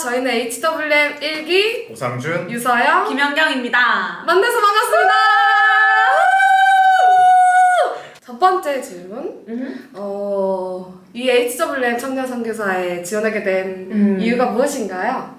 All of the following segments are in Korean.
저희는 HWM 1기 오상준 유서영 김연경입니다. 만나서 반갑습니다. 첫 번째 질문. 어, 이 HWM 청년 선교사에 지원하게 된 음. 이유가 무엇인가요?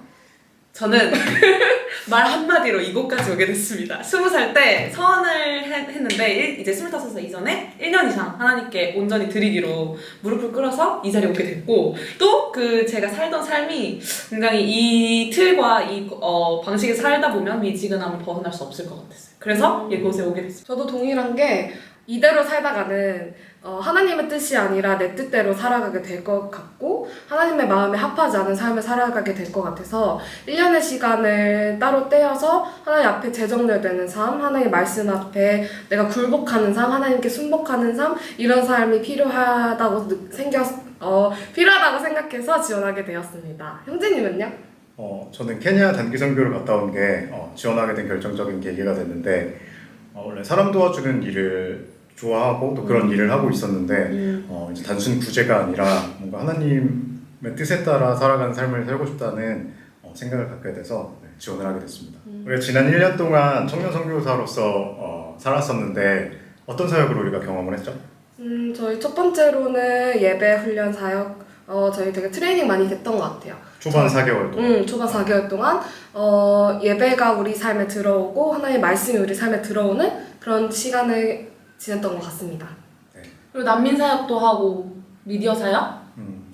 저는 말 한마디로 이곳까지 오게 됐습니다. 스무 살 때 서원을 했- 했는데 일- 이제 스물다섯 살 이전에 1년 이상 하나님께 온전히 드리기로 무릎을 꿇어서 이 자리에 오게 됐고 또 그 제가 살던 삶이 굉장히 이 틀과 이 어, 방식에 살다 보면 미지근함을 벗어날 수 없을 것 같았어요. 그래서 음. 이곳에 오게 됐습니다. 저도 동일한 게 이대로 살다가는 어, 하나님의 뜻이 아니라 내 뜻대로 살아가게 될 것 같고 하나님의 마음에 합하지 않은 삶을 살아가게 될 것 같아서 1년의 시간을 따로 떼어서 하나님 앞에 재정렬되는 삶, 하나님의 말씀 앞에 내가 굴복하는 삶, 하나님께 순복하는 삶 이런 삶이 필요하다고 느- 생겨 어, 필요하다고 생각해서 지원하게 되었습니다. 형제님은요? 어, 저는 케냐 단기 선교를 갔다 온게 어, 지원하게 된 결정적인 계기가 됐는데 어, 원래 사람 도와주는 일을 좋아하고 또 그런 일을 하고 있었는데 어, 이제 단순 구제가 아니라 뭔가 하나님의 뜻에 따라 살아가는 삶을 살고 싶다는 어, 생각을 갖게 돼서 네, 지원을 하게 됐습니다. 우리가 지난 1년 동안 청년 선교사로서 어, 살았었는데 어떤 사역을 우리가 경험을 했죠? 음, 저희 첫 번째로는 예배 훈련 사역 어, 저희 되게 트레이닝 많이 됐던 것 같아요. 초반 4개월 동안 음, 초반 4개월 동안 어, 예배가 우리 삶에 들어오고 하나의 말씀이 우리 삶에 들어오는 그런 시간을 지냈던 것 같습니다. 그리고 난민 사역도 하고 미디어 사역? 음,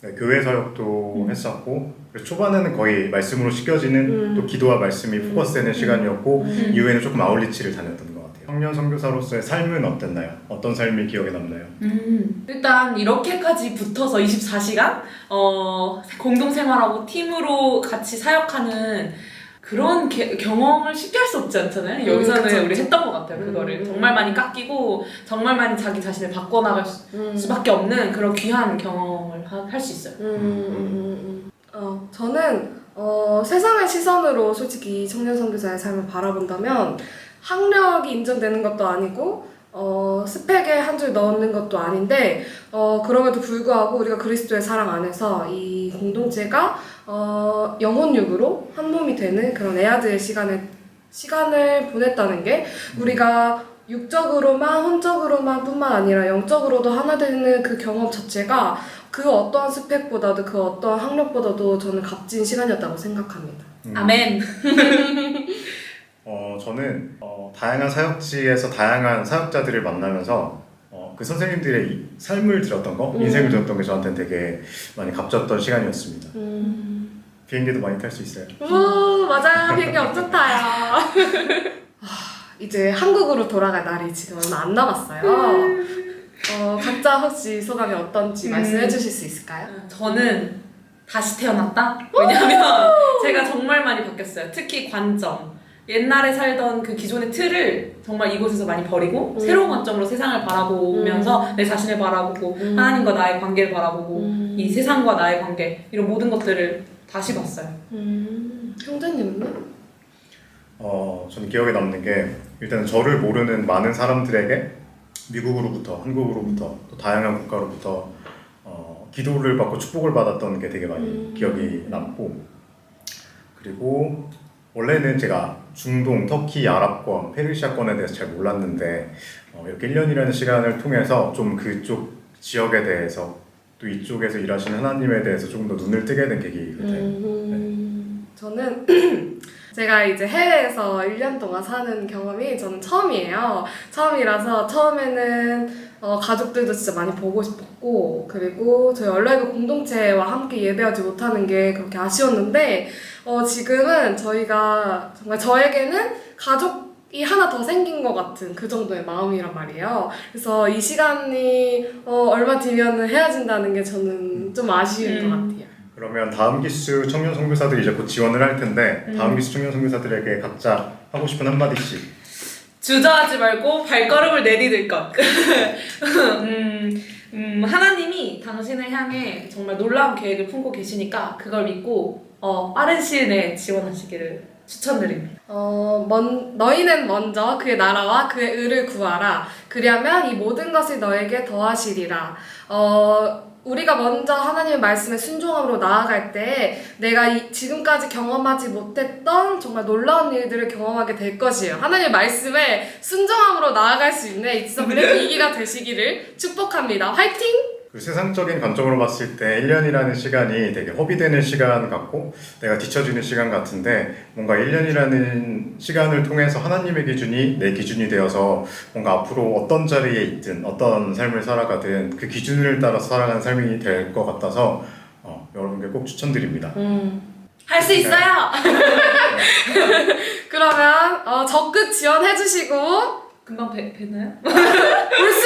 네, 교회 사역도 음. 했었고 그래서 초반에는 거의 말씀으로 씻겨지는 음. 또 기도와 말씀이 음. 포커스되는 시간이었고 음. 이후에는 조금 아울리치를 다녔던 것 같아요. 청년 선교사로서의 삶은 어땠나요? 어떤 삶이 기억에 남나요? 음, 일단 이렇게까지 붙어서 24시간 어, 공동 생활하고 팀으로 같이 사역하는 그런 게- 경험을 쉽게 할 수 없지 않잖아요. 음, 여기서는 그쵸, 우리 그쵸. 했던 것 같아요. 그거를 음. 정말 많이 깎이고 정말 많이 자기 자신을 바꿔나갈 수- 음. 수밖에 없는 그런 귀한 경험을 할 수 있어요. 음, 음, 음, 음. 어, 저는 어, 세상의 시선으로 솔직히 청년 선교사의 삶을 바라본다면 학력이 인정되는 것도 아니고 어, 스펙에 한 줄 넣는 것도 아닌데 어, 그럼에도 불구하고 우리가 그리스도의 사랑 안에서 이 공동체가 어, 영혼육으로 한 몸이 되는 그런 애아들의 시간을 시간을 보냈다는 게 우리가 육적으로만 혼적으로만 뿐만 아니라 영적으로도 하나 되는 그 경험 자체가 그 어떠한 스펙보다도 그 어떠한 학력보다도 저는 값진 시간이었다고 생각합니다. 음, 아멘. 어, 저는 어, 다양한 사역지에서 다양한 사역자들을 만나면서 어, 그 선생님들의 이- 삶을 들었던 거, 음. 인생을 들었던 게 저한테는 되게 많이 값졌던 시간이었습니다. 음. 비행기도 많이 탈 수 있어요. 오 맞아요 비행기 엄청 타요. 아, 이제 한국으로 돌아갈 날이 지금 얼마 안 남았어요. 어, 각자 혹시 소감이 어떤지 음. 말씀해 주실 수 있을까요? 저는 다시 태어났다? 왜냐면 제가 정말 많이 바뀌었어요. 특히 관점. 옛날에 살던 그 기존의 틀을 정말 이곳에서 많이 버리고 음. 새로운 관점으로 세상을 바라보면서 내 자신을 바라보고 음. 하나님과 나의 관계를 바라보고 음. 이 세상과 나의 관계 이런 모든 것들을 다시 봤어요. 음, 형제님은요? 어, 저는 기억에 남는 게 일단 저를 모르는 많은 사람들에게 미국으로부터 한국으로부터 또 다양한 국가로부터 어, 기도를 받고 축복을 받았던 게 되게 많이 음. 기억이 남고 그리고 원래는 제가 중동, 터키, 아랍권, 페르시아권에 대해서 잘 몰랐는데 어, 이렇게 1년이라는 시간을 통해서 좀 그쪽 지역에 대해서 또 이쪽에서 일하시는 하나님에 대해서 조금 더 눈을 뜨게 된 계기 같아요. 음, 저는 제가 이제 해외에서 1년 동안 사는 경험이 저는 처음이에요. 처음이라서 처음에는 어, 가족들도 진짜 많이 보고 싶었고 그리고 저희 얼라이브 공동체와 함께 예배하지 못하는 게 그렇게 아쉬웠는데 어, 지금은 저희가 정말 저에게는 가족이 하나 더 생긴 것 같은 그 정도의 마음이란 말이에요. 그래서 이 시간이 어, 얼마 뒤면 헤어진다는 게 저는 좀 아쉬운 음. 것 같아요. 그러면 다음 기수 청년 선교사들이 이제 곧 지원을 할 텐데 다음 음. 기수 청년 선교사들에게 각자 하고 싶은 한마디씩 주저하지 말고 발걸음을 내디딜 것. 음, 음, 하나님이 당신을 향해 정말 놀라운 계획을 품고 계시니까 그걸 믿고 어, 빠른 시일 내에 지원하시기를 추천드립니다. 어, 먼, 너희는 먼저 그의 나라와 그의 의를 구하라. 그리하면 이 모든 것을 너에게 더하시리라. 어, 우리가 먼저 하나님의 말씀에 순종함으로 나아갈 때 내가 이- 지금까지 경험하지 못했던 정말 놀라운 일들을 경험하게 될 것이에요. 하나님의 말씀에 순종함으로 나아갈 수 있는 이지서 블랙 이기가 되시기를 축복합니다. 화이팅! 그 세상적인 관점으로 봤을 때 1년이라는 시간이 되게 허비되는 시간 같고 내가 뒤처지는 시간 같은데 뭔가 1년이라는 시간을 통해서 하나님의 기준이 내 기준이 되어서 뭔가 앞으로 어떤 자리에 있든 어떤 삶을 살아가든 그 기준을 따라서 살아가는 삶이 될 것 같아서 어, 여러분께 꼭 추천드립니다. 할수 있어요. 그러면 어, 적극 지원해주시고 금방 배, 뵈나요? 올수